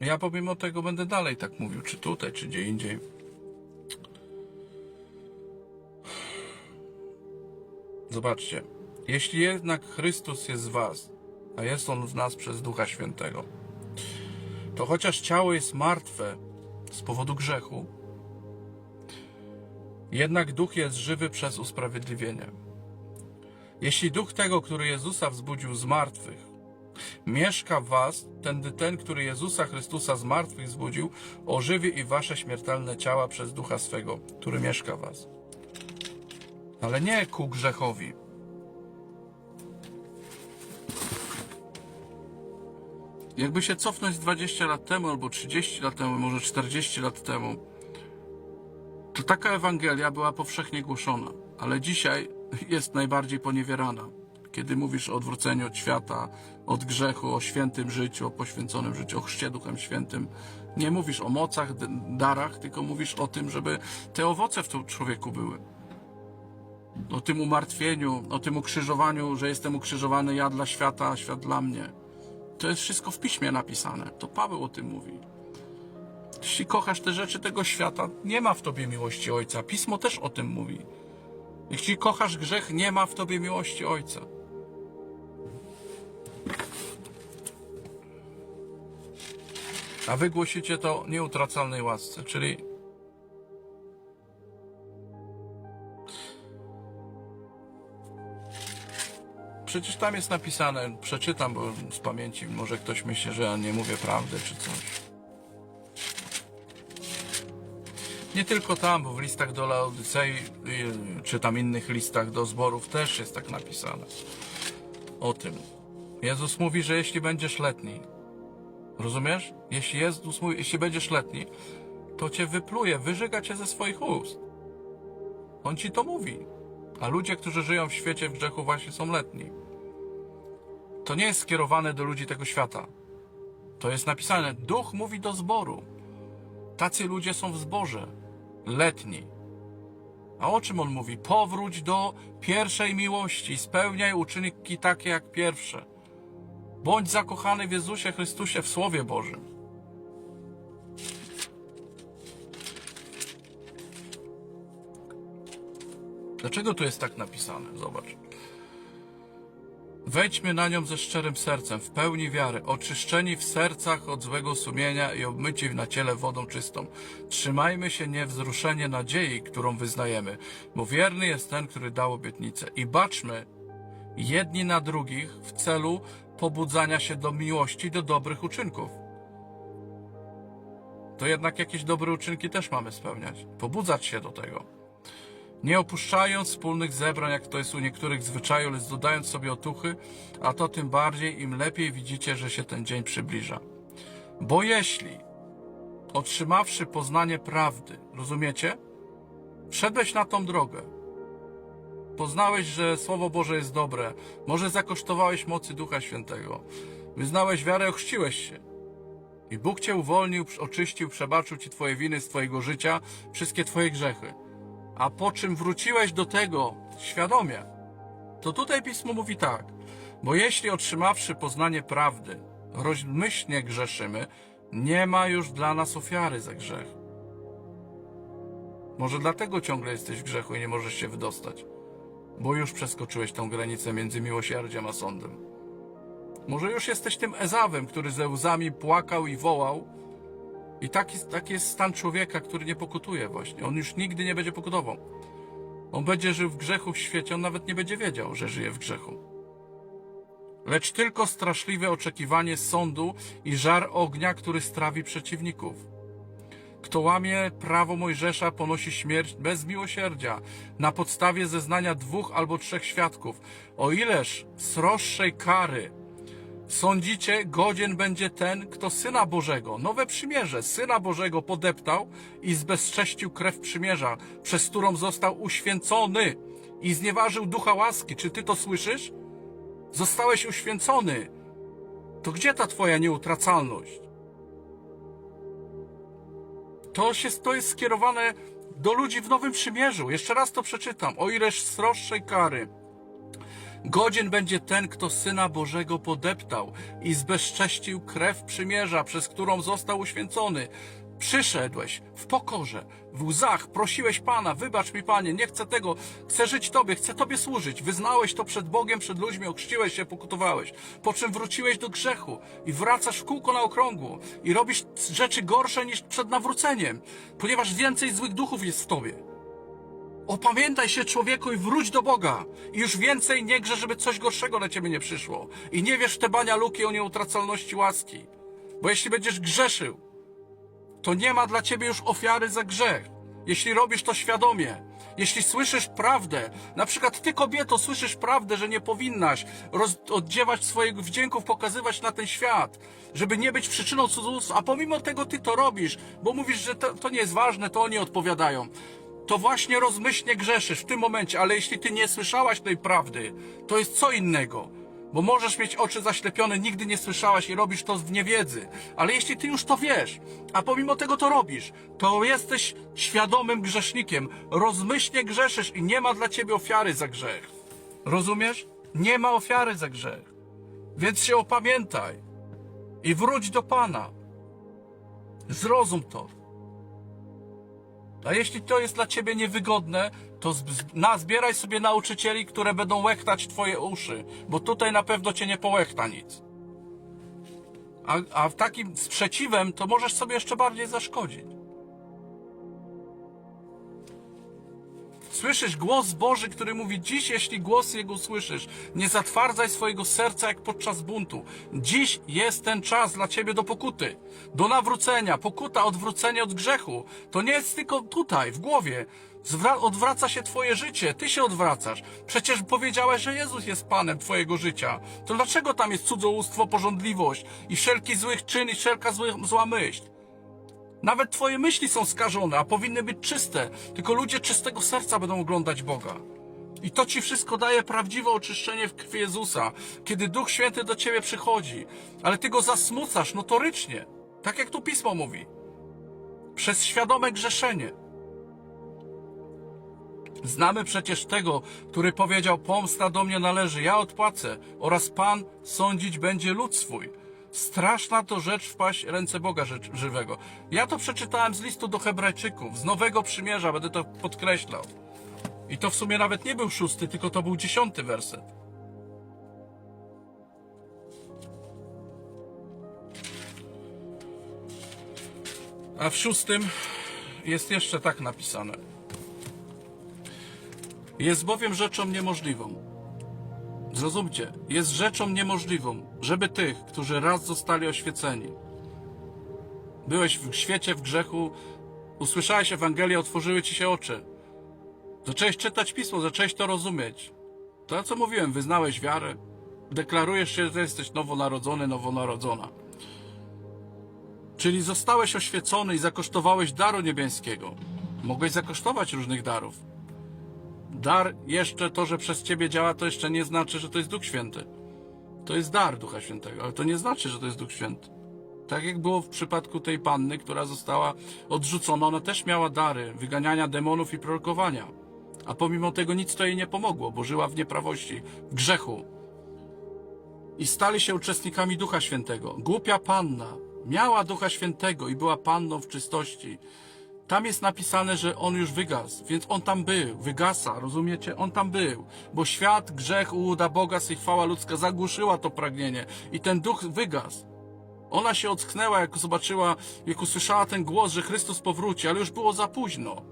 Ja pomimo tego będę dalej tak mówił, czy tutaj, czy gdzie indziej. Zobaczcie, jeśli jednak Chrystus jest w Was, a jest On w nas przez Ducha Świętego, to chociaż ciało jest martwe z powodu grzechu, jednak duch jest żywy przez usprawiedliwienie. Jeśli duch tego, który Jezusa wzbudził z martwych, mieszka w was, ten, ten, który Jezusa Chrystusa z martwych wzbudził, ożywi i wasze śmiertelne ciała przez ducha swego, który mieszka w was. Ale nie ku grzechowi. Jakby się cofnąć 20 lat temu, albo 30 lat temu, może 40 lat temu, to taka Ewangelia była powszechnie głoszona, ale dzisiaj jest najbardziej poniewierana. Kiedy mówisz o odwróceniu od świata, od grzechu, o świętym życiu, o poświęconym życiu, o chrzcie Duchem Świętym, nie mówisz o mocach, darach, tylko mówisz o tym, żeby te owoce w tym człowieku były. O tym umartwieniu, o tym ukrzyżowaniu, że jestem ukrzyżowany ja dla świata, a świat dla mnie. To jest wszystko w piśmie napisane. To Paweł o tym mówi. Jeśli kochasz te rzeczy tego świata, nie ma w tobie miłości Ojca. Pismo też o tym mówi. Jeśli kochasz grzech, nie ma w tobie miłości Ojca. A wy głosicie to nieutracalnej łasce, czyli Przecież tam jest napisane, przeczytam, bo z pamięci może ktoś myśli, że ja nie mówię prawdy czy coś. Nie tylko tam, bo w listach do Laodycei, y, czy tam innych listach do zborów też jest tak napisane. O tym. Jezus mówi, że jeśli będziesz letni, rozumiesz? Jeśli Jezus mówi, jeśli będziesz letni, to cię wypluje, wyżyga cię ze swoich ust. On ci to mówi. A ludzie, którzy żyją w świecie w grzechu, właśnie są letni. To nie jest skierowane do ludzi tego świata. To jest napisane, duch mówi do zboru. Tacy ludzie są w zborze, letni. A o czym on mówi? Powróć do pierwszej miłości, spełniaj uczynki takie jak pierwsze. Bądź zakochany w Jezusie Chrystusie w Słowie Bożym. Dlaczego tu jest tak napisane? Zobacz. Wejdźmy na nią ze szczerym sercem, w pełni wiary, oczyszczeni w sercach od złego sumienia i obmyci na ciele wodą czystą. Trzymajmy się niewzruszenie nadziei, którą wyznajemy, bo wierny jest ten, który dał obietnicę. I baczmy jedni na drugich w celu pobudzania się do miłości, do dobrych uczynków. To jednak jakieś dobre uczynki też mamy spełniać. Pobudzać się do tego. Nie opuszczając wspólnych zebrań, jak to jest u niektórych zwyczaju, lecz dodając sobie otuchy, a to tym bardziej, im lepiej widzicie, że się ten dzień przybliża. Bo jeśli, otrzymawszy poznanie prawdy, rozumiecie, wszedłeś na tą drogę, poznałeś, że Słowo Boże jest dobre, może zakosztowałeś mocy Ducha Świętego, wyznałeś wiarę, ochrzciłeś się, i Bóg cię uwolnił, oczyścił, przebaczył ci twoje winy z twojego życia, wszystkie twoje grzechy. A po czym wróciłeś do tego świadomie, to tutaj pismo mówi tak, bo jeśli otrzymawszy poznanie prawdy, rozmyślnie grzeszymy, nie ma już dla nas ofiary za grzech. Może dlatego ciągle jesteś w grzechu i nie możesz się wydostać, bo już przeskoczyłeś tą granicę między miłosierdziem a sądem. Może już jesteś tym Ezawem, który ze łzami płakał i wołał, i taki, taki jest stan człowieka, który nie pokutuje właśnie. On już nigdy nie będzie pokutował. On będzie żył w grzechu w świecie, on nawet nie będzie wiedział, że żyje w grzechu. Lecz tylko straszliwe oczekiwanie sądu i żar ognia, który strawi przeciwników. Kto łamie prawo Mojżesza, ponosi śmierć bez miłosierdzia, na podstawie zeznania dwóch albo trzech świadków. O ileż sroższej kary Sądzicie, godzien będzie ten, kto Syna Bożego, nowe przymierze, Syna Bożego podeptał i zbezcześcił krew przymierza, przez którą został uświęcony i znieważył ducha łaski. Czy ty to słyszysz? Zostałeś uświęcony. To gdzie ta twoja nieutracalność? To, się, to jest skierowane do ludzi w Nowym Przymierzu. Jeszcze raz to przeczytam. O ileż sroższej kary Godzien będzie ten, kto Syna Bożego podeptał i zbezcześcił krew przymierza, przez którą został uświęcony. Przyszedłeś w pokorze, w łzach, prosiłeś Pana, wybacz mi Panie, nie chcę tego, chcę żyć Tobie, chcę Tobie służyć. Wyznałeś to przed Bogiem, przed ludźmi, ochrzciłeś się, pokutowałeś. Po czym wróciłeś do grzechu i wracasz w kółko na okrągło i robisz rzeczy gorsze niż przed nawróceniem, ponieważ więcej złych duchów jest w Tobie. Opamiętaj się człowieku i wróć do Boga. I już więcej nie grze, żeby coś gorszego na ciebie nie przyszło. I nie wiesz te bania luki o nieutracalności łaski. Bo jeśli będziesz grzeszył, to nie ma dla ciebie już ofiary za grzech. Jeśli robisz to świadomie, jeśli słyszysz prawdę, na przykład ty kobieto słyszysz prawdę, że nie powinnaś oddziewać swoich wdzięków, pokazywać na ten świat, żeby nie być przyczyną cudzołóstwa, a pomimo tego ty to robisz, bo mówisz, że to, to nie jest ważne, to oni odpowiadają. To właśnie rozmyślnie grzeszysz w tym momencie, ale jeśli ty nie słyszałaś tej prawdy, to jest co innego. Bo możesz mieć oczy zaślepione, nigdy nie słyszałaś i robisz to w niewiedzy. Ale jeśli ty już to wiesz, a pomimo tego to robisz, to jesteś świadomym grzesznikiem. Rozmyślnie grzeszysz i nie ma dla ciebie ofiary za grzech. Rozumiesz? Nie ma ofiary za grzech. Więc się opamiętaj i wróć do Pana. Zrozum to. A jeśli to jest dla ciebie niewygodne, to nazbieraj sobie nauczycieli, które będą łechtać twoje uszy, bo tutaj na pewno cię nie połechta nic. A, a takim sprzeciwem to możesz sobie jeszcze bardziej zaszkodzić. Słyszysz głos Boży, który mówi: Dziś, jeśli głos Jego słyszysz, nie zatwardzaj swojego serca jak podczas buntu. Dziś jest ten czas dla ciebie do pokuty, do nawrócenia. Pokuta, odwrócenie od grzechu. To nie jest tylko tutaj, w głowie. Zwra- odwraca się twoje życie, ty się odwracasz. Przecież powiedziałeś, że Jezus jest Panem twojego życia. To dlaczego tam jest cudzołóstwo, porządliwość i wszelki złych czyn i wszelka zły, zła myśl? Nawet twoje myśli są skażone, a powinny być czyste. Tylko ludzie czystego serca będą oglądać Boga. I to ci wszystko daje prawdziwe oczyszczenie w krwi Jezusa, kiedy Duch Święty do ciebie przychodzi. Ale ty go zasmucasz notorycznie, tak jak tu pismo mówi. Przez świadome grzeszenie. Znamy przecież tego, który powiedział: Pomsta do mnie należy, ja odpłacę, oraz Pan sądzić będzie lud swój. Straszna to rzecz wpaść ręce Boga rzecz żywego. Ja to przeczytałem z listu do Hebrajczyków, z Nowego Przymierza, będę to podkreślał. I to w sumie nawet nie był szósty, tylko to był dziesiąty werset. A w szóstym jest jeszcze tak napisane. Jest bowiem rzeczą niemożliwą. Zrozumcie, jest rzeczą niemożliwą, żeby tych, którzy raz zostali oświeceni, byłeś w świecie, w grzechu, usłyszałeś Ewangelię, otworzyły ci się oczy, zacząłeś czytać pismo, zacząłeś to rozumieć. To, co mówiłem, wyznałeś wiarę, deklarujesz się, że jesteś nowonarodzony, nowonarodzona. Czyli zostałeś oświecony i zakosztowałeś daru niebieskiego. Mogłeś zakosztować różnych darów. Dar jeszcze to, że przez ciebie działa, to jeszcze nie znaczy, że to jest Duch Święty. To jest dar Ducha Świętego, ale to nie znaczy, że to jest Duch Święty. Tak jak było w przypadku tej panny, która została odrzucona, ona też miała dary wyganiania demonów i prorokowania. A pomimo tego nic to jej nie pomogło, bo żyła w nieprawości, w grzechu. I stali się uczestnikami Ducha Świętego. Głupia panna miała Ducha Świętego i była panną w czystości. Tam jest napisane, że on już wygasł, więc on tam był, wygasa, rozumiecie? On tam był, bo świat, grzech, ułuda Boga, chwała ludzka zagłuszyła to pragnienie i ten duch wygasł. Ona się ocknęła, jak zobaczyła, jak usłyszała ten głos, że Chrystus powróci, ale już było za późno.